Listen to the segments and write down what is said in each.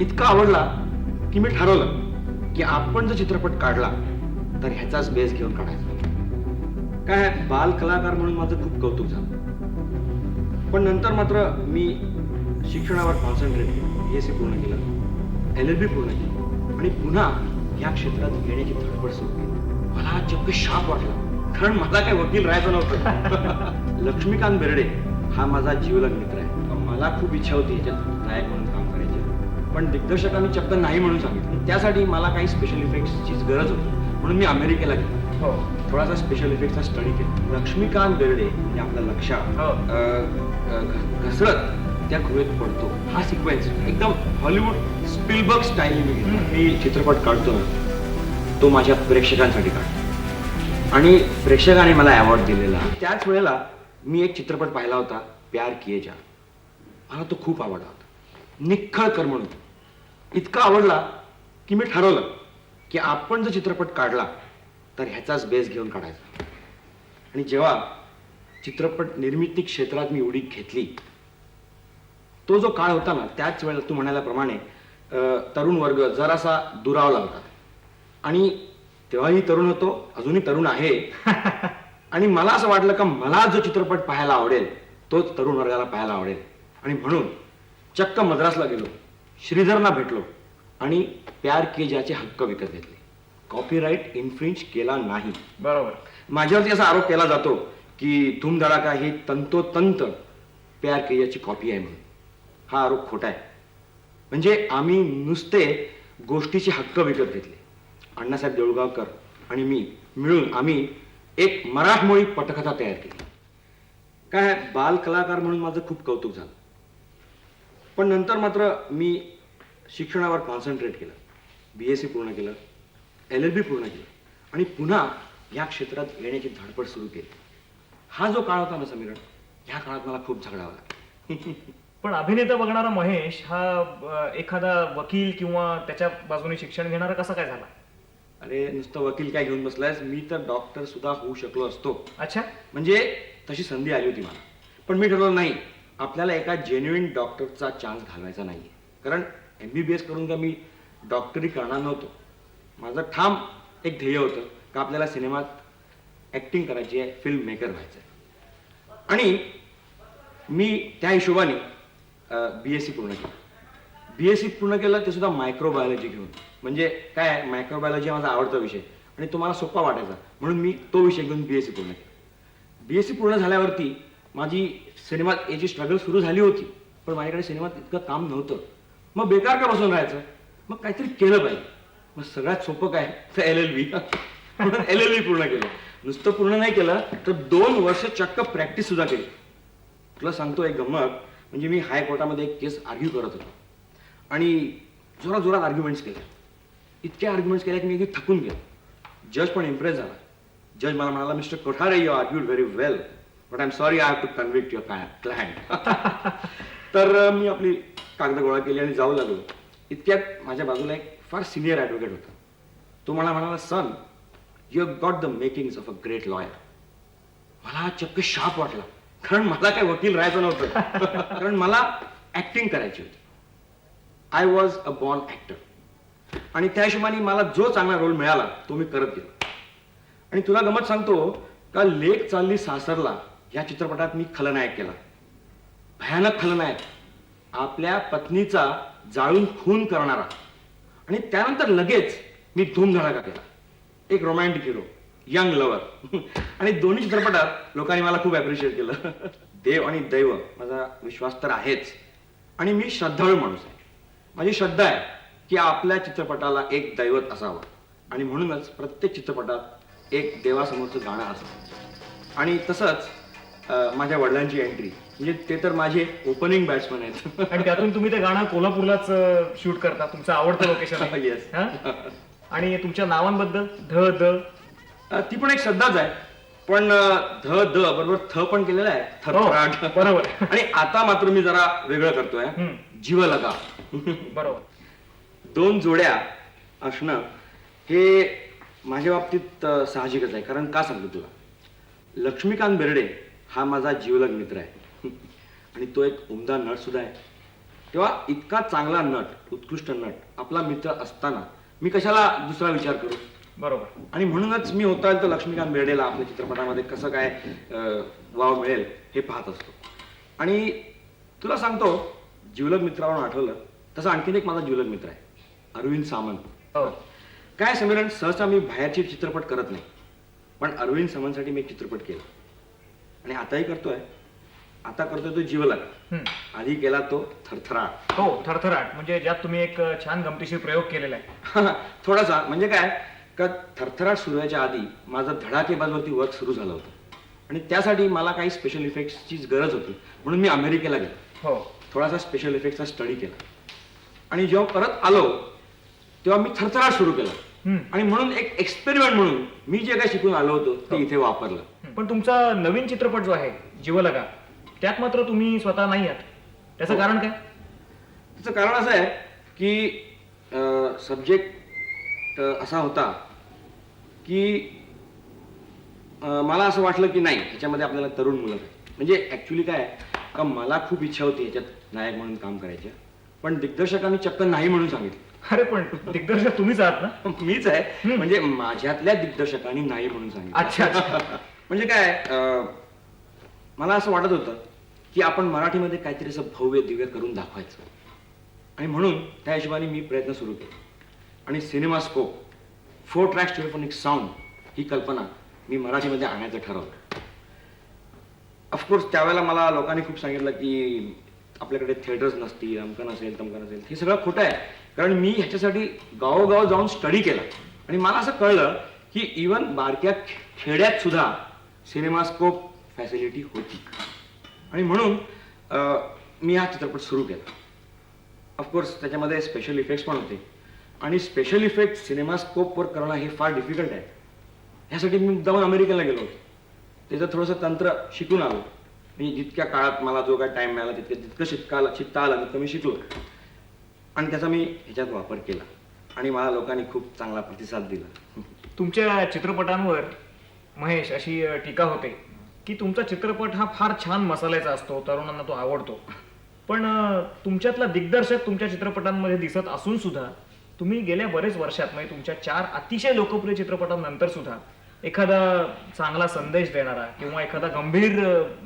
इतका आवडला की मी ठरवलं की आपण जर चित्रपट काढला तर ह्याचाच बेस घेऊन काढायचा. काय बाल कलाकार म्हणून माझं खूप कौतुक झालं. पण नंतर मात्र मी शिक्षणावर कॉन्सन्ट्रेट केलं. एस सी पूर्ण केलं. एल एल बी पूर्ण केलं. आणि पुन्हा या क्षेत्रात येण्याची धडपड सुरू केली. मला चक्क शाप वाटला. कारण मला काय वकील राहायचं नव्हतं. लक्ष्मीकांत बेर्डे हा माझा जीवलग मित्र आहे. मला खूप इच्छा होती याच्यात नायक म्हणून. पण दिग्दर्शकांनी चक्क नाही म्हणून सांगितलं. त्यासाठी मला काही स्पेशल इफेक्ट्सची गरज होती. म्हणून मी अमेरिकेला गेलो. हो. थोडासा स्पेशल इफेक्टचा स्टडी केला. लक्ष्मीकांत बेर्डे म्हणजे आपला लक्ष हो. घसरत त्या गुहेत पडतो. हा सिक्वेन्स एकदम हॉलिवूड स्पिलबर्ग स्टाईल मी घेतला. मी चित्रपट काढतो. ना तो माझ्या प्रेक्षकांसाठी काढतो. आणि प्रेक्षकाने मला अवॉर्ड दिलेला. त्याच वेळेला मी एक चित्रपट पाहिला होता प्यार किए जा. मला तो खूप आवडला होता. निखळ कर म्हणून. इतका आवडला की मी ठरवलं की आपण जर चित्रपट काढला तर ह्याचाच बेस घेऊन काढायचा. आणि जेव्हा चित्रपट निर्मिती क्षेत्रात मी उडी घेतली तो जो काळ होता ना त्याच वेळेला तू म्हणाल्याप्रमाणे तरुण वर्ग जरासा दुरावला होता. आणि तेव्हाही तरुण होतो अजूनही तरुण आहे. आणि मला असं वाटलं का मला जो चित्रपट पाहायला आवडेल तोच तरुण वर्गाला पाहायला आवडेल. आणि म्हणून चक्क मद्रासला गेलो. श्रीधरना भेटलो आणि प्यार के ज्याचे हक्क विकत घेतले. कॉपीराईट इन्फ्रिंच केला नाही. बरोबर. माझ्यावरती असा आरोप केला जातो की धूमधडाका ही तंतोतंत प्यार के याची कॉपी आहे म्हणून. हा आरोप खोटा आहे. म्हणजे आम्ही नुसते गोष्टीचे हक्क विकत घेतले. अण्णासाहेब देऊळगावकर आणि मी मिळून आम्ही एक मराठमोळी पटकथा तयार केली. काय आहे, बाल कलाकार म्हणून माझं खूप कौतुक झालं. पण नंतर मात्र मी शिक्षणावर कॉन्सन्ट्रेट केलं. बी एस सी पूर्ण केलं एल एल बी पूर्ण केलं आणि पुन्हा या क्षेत्रात येण्याची धडपड सुरू केली. हा जो काळ होता ना समीरण ह्या काळात मला खूप झगडावा लागला पण अभिनेता बघणारा महेश हा अ, एखादा वकील किंवा त्याच्या बाजूने शिक्षण घेणारा कसा काय झाला? अरे नुसतं वकील काय घेऊन बसलायस? मी तर डॉक्टर सुद्धा होऊ शकलो असतो. अच्छा. म्हणजे तशी संधी आली होती मला. पण मी ठरवलं नाही आपल्याला एका जेन्युईन डॉक्टरचा चान्स घालवायचा नाही आहे कारण एम बी बी एस करून का मी डॉक्टरी करणार नव्हतो. माझं ठाम एक ध्येय होतं का आपल्याला सिनेमात ॲक्टिंग करायची आहे फिल्म मेकर व्हायचं आहे आणि मी त्या हिशोबाने बी एस सी पूर्ण केलं. बी एस सी पूर्ण केलं ते सुद्धा मायक्रोबायोलॉजी घेऊन. म्हणजे काय आहे मायक्रोबायोलॉजी माझा आवडता विषय. आणि तो मला सोपा वाटायचा. म्हणून मी तो विषय घेऊन बी एस सी पूर्ण केला. बी एस सी पूर्ण झाल्यावरती माझी सिनेमात याची स्ट्रगल सुरू झाली होती पण माझ्याकडे सिनेमात इतकं काम नव्हतं. मग बेकार का बसून राहायचं? मग काहीतरी केलं पाहिजे. मग सगळ्यात सोपं काय? तर L L B L L B पूर्ण केलं. नुसतं पूर्ण नाही केलं तर दोन वर्ष चक्क प्रॅक्टिस सुद्धा केली. तुला सांगतो एक गंमत म्हणजे मी हायकोर्टामध्ये एक केस आर्ग्यू करत होतो. आणि जोरात जोरात आर्ग्युमेंट्स केल्या. इतक्या आर्ग्युमेंट्स केल्या की मी अगदी थकून गेलो. जज पण इम्प्रेस झाला. जज मला म्हणाला mister Kothare you argued very well but I am sorry I have to convict your काय क्लायंट तर मी आपली कागद गोळा केली आणि जाऊ लागलो. इतक्यात माझ्या बाजूला एक फार सिनियर ॲडव्होकेट होता. तो मला म्हणाला son you have got the makings of a great lawyer मला चक्क शाप वाटला. कारण मला काय वकील राहायचं नव्हतं. कारण मला ऍक्टिंग करायची होती. I was a born actor आणि त्या हिशोबाने मला जो चांगला रोल मिळाला तो मी करत गेलो. आणि तुला गमत सांगतो का लेख चालली सासरला या चित्रपटात मी खलनायक केला. भयानक खलनायक. आपल्या पत्नीचा जाळून खून करणारा. आणि त्यानंतर लगेच मी धूमधडाका केला. एक रोमॅन्टिक हिरो यंग लवर आणि दोन्ही चित्रपटात लोकांनी मला खूप ॲप्रिशिएट केलं. देव आणि दैव माझा विश्वास तर आहेच. आणि मी श्रद्धाळू माणूस आहे. माझी श्रद्धा आहे की आपल्या चित्रपटाला एक दैवत असावं. आणि म्हणूनच प्रत्येक चित्रपटात एक देवासमोरचं गाणं असावं. आणि तसंच अं, माझ्या वडिलांची एंट्री म्हणजे ते तर माझे ओपनिंग बॅट्समन आहेत. आणि त्यातून तुम्ही ते गाणं कोल्हापूरलाच शूट करता. तुमचं आवडतं लोकेशन आहे. Yes. हा? आणि तुमच्या नावांबद्दल ध द? अ, ती पण एक श्रद्धाच आहे. पण अ, ध द बरोबर थ पण केलेला आहे. थरथराट हो, बरोबर. आणि आता मात्र मी जरा वेगळं करतोय. हम्म. जीव लगा बरोबर. दोन जोड्या असणं हे माझ्या बाबतीत अ, साहजिकच आहे. कारण का सांगतो तुला? लक्ष्मीकांत बेर्डे हा माझा जीवलग मित्र आहे. आणि तो एक उमदा नट सुद्धा आहे. तेव्हा इतका चांगला नट उत्कृष्ट नट आपला मित्र असताना मी कशाला दुसरा विचार करू? बरोबर. आणि म्हणूनच मी होता तर लक्ष्मीकांत बेर्डेला आपल्या चित्रपटामध्ये कसं काय अं, वाव मिळेल हे पाहत असतो. आणि तुला सांगतो जिवलग मित्रावरून आठवलं तसं आणखीन एक माझा जिवलग मित्र आहे अरविंद सामंत. हो. काय समीरण सहसा मी बाहेरचे चित्रपट करत नाही पण अरविंद सामंतसाठी मी एक चित्रपट केला. आणि आताही करतोय. आता करतोय तो जिवलग. आधी केला तो थरथराट. हो थरथराट. म्हणजे ज्यात तुम्ही एक छान गमतीशीर प्रयोग केलेला आहे. थोडासा म्हणजे काय? का थरथराट सुरू व्हायच्या आधी माझं धडाकेबाजवरती वर्क सुरू झालं होतं. आणि त्यासाठी मला काही स्पेशल इफेक्ट्सची गरज होती. म्हणून मी अमेरिकेला गेलो. हो. थोडासा स्पेशल इफेक्टचा स्टडी केला. आणि जेव्हा परत आलो तेव्हा मी थरथराट सुरू केला. आणि म्हणून एक एक्सपेरिमेंट म्हणून मी जे काय शिकून आलो होतो ते इथे वापरलं. पण तुमचा नवीन चित्रपट जो आहे जीवलगा त्यात मात्र तुम्ही स्वतः नाही आहात. त्याचं हो. कारण काय? त्याचं कारण असं आहे की सब्जेक्ट असा होता की मला असं वाटलं की नाही ह्याच्यामध्ये आपल्याला तरुण मुलं. म्हणजे ऍक्च्युली काय आहे, का मला खूप इच्छा होती याच्यात नायक म्हणून काम करायची. पण दिग्दर्शकांनी चक्क नाही म्हणून सांगितलं. अरे पण दिग्दर्शक तुम्हीच आहात ना? मीच आहे. म्हणजे माझ्यातल्या दिग्दर्शकांनी नाही म्हणून सांगितलं. अच्छा. म्हणजे काय मला असं वाटत होतं की आपण मराठीमध्ये काहीतरी असं भव्य दिव्य करून दाखवायचं. आणि म्हणून त्या हिशोबाने मी प्रयत्न सुरू केले. आणि cinema scope four track stereophonic sound ही कल्पना मी मराठीमध्ये आणायचं ठरवलं. ऑफकोर्स त्यावेळेला मला लोकांनी खूप सांगितलं की आपल्याकडे थिएटर्स नसतील अमकं नसेल तमकं नसेल हे सगळं खोटं आहे. कारण मी ह्याच्यासाठी गावोगाव जाऊन स्टडी केला. आणि मला असं कळलं की इवन बारक्या खेड्यात सुद्धा सिनेमास्कोप फॅसिलिटी होती. आणि म्हणून मी हा चित्रपट सुरू केला. ऑफकोर्स त्याच्यामध्ये स्पेशल इफेक्ट्स पण होते. आणि स्पेशल इफेक्ट सिनेमास्कोपवर करणं हे फार डिफिकल्ट आहे. ह्यासाठी मी जाऊन अमेरिकेला गेलो होतो. त्याचं थोडंसं तंत्र शिकून आलो. म्हणजे जितक्या काळात मला जो काय टाईम मिळाला तितकं जितकं शिकता आलं शिकता आलं तितकं मी शिकलो. आणि त्याचा मी ह्याच्यात वापर केला. आणि मला लोकांनी खूप चांगला प्रतिसाद दिला. तुमच्या चित्रपटांवर महेश अशी टीका होते की तुमचा चित्रपट हा फार छान मसाल्याचा असतो तरुणांना तो आवडतो. पण तुमच्यातला दिग्दर्शक तुमच्या चित्रपटांमध्ये दिसत असून सुद्धा तुम्ही गेल्या बरेच वर्षात म्हणजे तुमच्या चार अतिशय लोकप्रिय चित्रपटांनंतर सुद्धा एखादा चांगला संदेश देणारा किंवा एखादा गंभीर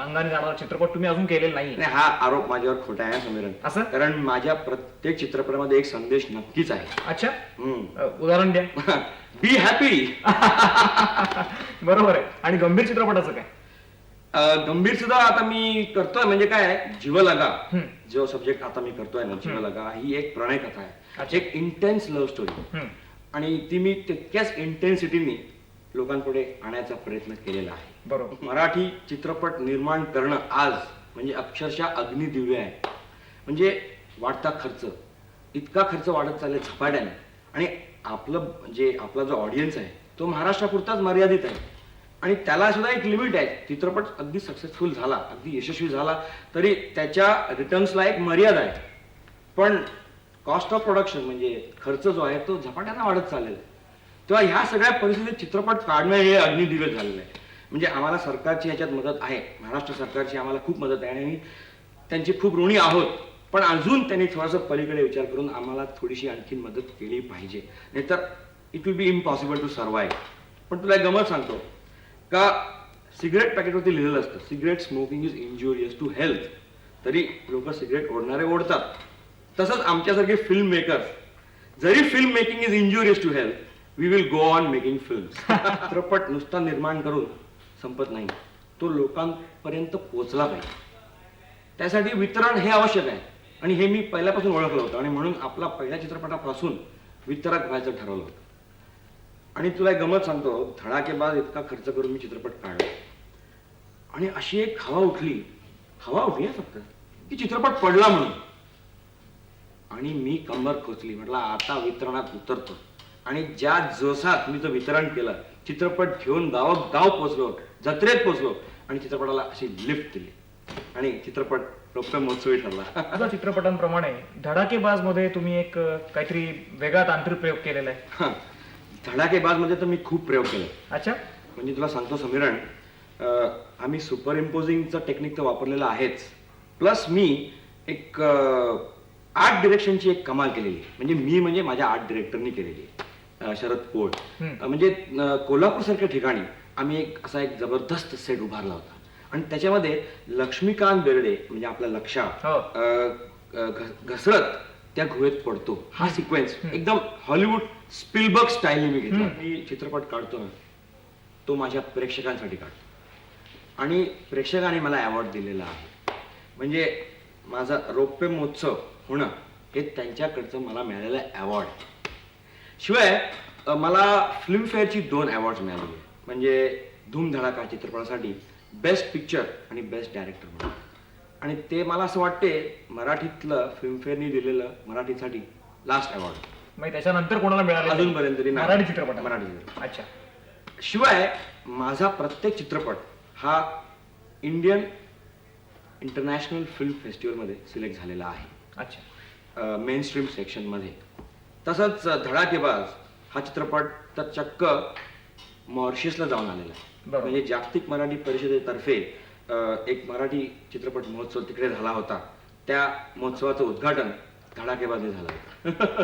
अंगाने जाणारा चित्रपट तुम्ही अजून केलेला नाही. हा आरोप माझ्यावर खोटा आहे समीरन. असं? कारण माझ्या प्रत्येक चित्रपटामध्ये एक संदेश नक्कीच आहे. अच्छा? हम्म. अ, उदाहरण द्या. बी हॅपी बरोबर आहे. आणि गंभीर चित्रपटाचं काय? गंभीर सुद्धा आता मी करतोय म्हणजे काय? आहे, जीवलगा. हम्म. जो सब्जेक्ट आता मी करतोय ना जीवलगा ही एक प्रणय कथा आहे. अच्छा. एक इंटेन्स लव्ह स्टोरी हम्म. आणि ती मी तितक्याच इंटेन्सिटीने लोकांपुढे आणायचा प्रयत्न केलेला आहे. बरोबर. मराठी चित्रपट निर्माण करणं आज म्हणजे अक्षरशः अग्निदिव्य आहे. म्हणजे वाढता खर्च. इतका खर्च वाढत चालले झपाट्याने. आणि आपलं जे आपला जो ऑडियन्स आहे तो महाराष्ट्रापुरताच मर्यादित आहे. आणि त्याला सुद्धा एक लिमिट आहे. चित्रपट अगदी सक्सेसफुल झाला अगदी यशस्वी झाला तरी त्याच्या रिटर्न्सला एक मर्यादा आहे. पण कॉस्ट ऑफ प्रोडक्शन म्हणजे खर्च जो आहे तो झपाट्यानं वाढत चाललेला आहे. तेव्हा ह्या सगळ्या परिस्थितीत चित्रपट काढणं हे अग्निदिव्य झालेलं आहे. म्हणजे आम्हाला सरकारची ह्याच्यात मदत आहे. महाराष्ट्र सरकारची आम्हाला खूप मदत आहे आणि त्यांची खूप ऋणी आहोत. पण अजून त्यांनी थोडासा पलीकडे विचार करून आम्हाला थोडीशी आणखी मदत केली पाहिजे. नाहीतर it will be impossible to survive पण तुला एक गमत सांगतो. का सिगरेट पॅकेटवरती लिहिलेलं असतं cigarette smoking is injurious to health तरी लोक सिगरेट ओढणारे ओढतात. तसंच आमच्यासारखे फिल्म मेकर्स जरी film making is injurious to health we will go on making film चित्रपट नुसता निर्माण करून संपत नाही. तो लोकांपर्यंत पोहोचला पाहिजे. त्यासाठी वितरण हे आवश्यक आहे. आणि हे मी पहिल्यापासून ओळखलं होतं. आणि म्हणून आपला पहिल्या चित्रपटापासून वितरक व्हायचं ठरवलं होतं. आणि तुला एक गमत सांगतो. धडाकेबाज इतका खर्च करून मी चित्रपट काढला. आणि अशी एक हवा उठली. हवा उठली फक्त. की चित्रपट पडला म्हणून. आणि मी कंबर खोचली. म्हटलं आता वितरणात उतरतो. आणि ज्या जोसात मी तो वितरण केलं चित्रपट घेऊन गाव गाव पोचलो जत्रेत पोचलो आणि चित्रपटाला अशी लिफ्ट दिली. आणि चित्रपट रौप्य महोत्सवी ठरला. आता चित्रपटांप्रमाणे धडाकेबाजमध्ये तुम्ही एक अ, काहीतरी वेगळा तांत्रिक प्रयोग केलेला आहे. हं. धडाकेबाजमध्ये तर मी खूप प्रयोग केले. अच्छा. म्हणजे तुला सांगतो समीरण अं, आम्ही सुपर इम्पोजिंगचं टेक्निक तर वापरलेलं आहेच. प्लस मी एक आर्ट डिरेक्शनची एक कमाल केलेली. आहे म्हणजे मी म्हणजे माझ्या आर्ट डिरेक्टरनी केलेली. आहे शरद पोळ म्हणजे कोल्हापूर सारख्या ठिकाणी आम्ही एक असा एक जबरदस्त सेट उभारला होता. आणि त्याच्यामध्ये लक्ष्मीकांत बेर्डे म्हणजे आपला लक्षा हो. घसरत त्या गुहेत पडतो. हा सिक्वेन्स एकदम हॉलिवूड स्पिलबर्ग स्टाईलने मी घेतला. मी चित्रपट काढतो ना तो माझ्या प्रेक्षकांसाठी काढतो. आणि प्रेक्षकांनी मला अवॉर्ड दिलेला आहे. म्हणजे माझा रौप्य महोत्सव होणं हे त्यांच्याकडचं मला मिळालेलं अवॉर्ड शिवाय अ, मला फिल्मफेअरची दोन अवॉर्ड्स मिळालेले आहेत. म्हणजे धूमधडाका चित्रपटासाठी बेस्ट पिक्चर आणि बेस्ट डायरेक्टर म्हणून. आणि ते मला असं वाटते मराठीतलं फिल्मफेअरनी दिलेलं मराठीसाठी लास्ट अवॉर्ड मग त्याच्यानंतर कोणाला मिळाले अजूनपर्यंत तरी नाही. मराठी चित्रपट. मराठी चित्रपट. अच्छा. शिवाय माझा प्रत्येक चित्रपट हा इंडियन इंटरनॅशनल फिल्म फेस्टिवलमध्ये सिलेक्ट झालेला आहे. अच्छा. मेन स्ट्रीम सेक्शनमध्ये तसंच धडाकेबाज हा चित्रपट तर चक्क मॉरिशसला जाऊन आलेला आहे. म्हणजे जागतिक मराठी परिषदेतर्फे एक मराठी चित्रपट महोत्सव तिकडे झाला होता. त्या महोत्सवाचं उद्घाटन धडाकेबाजी झालं होतं.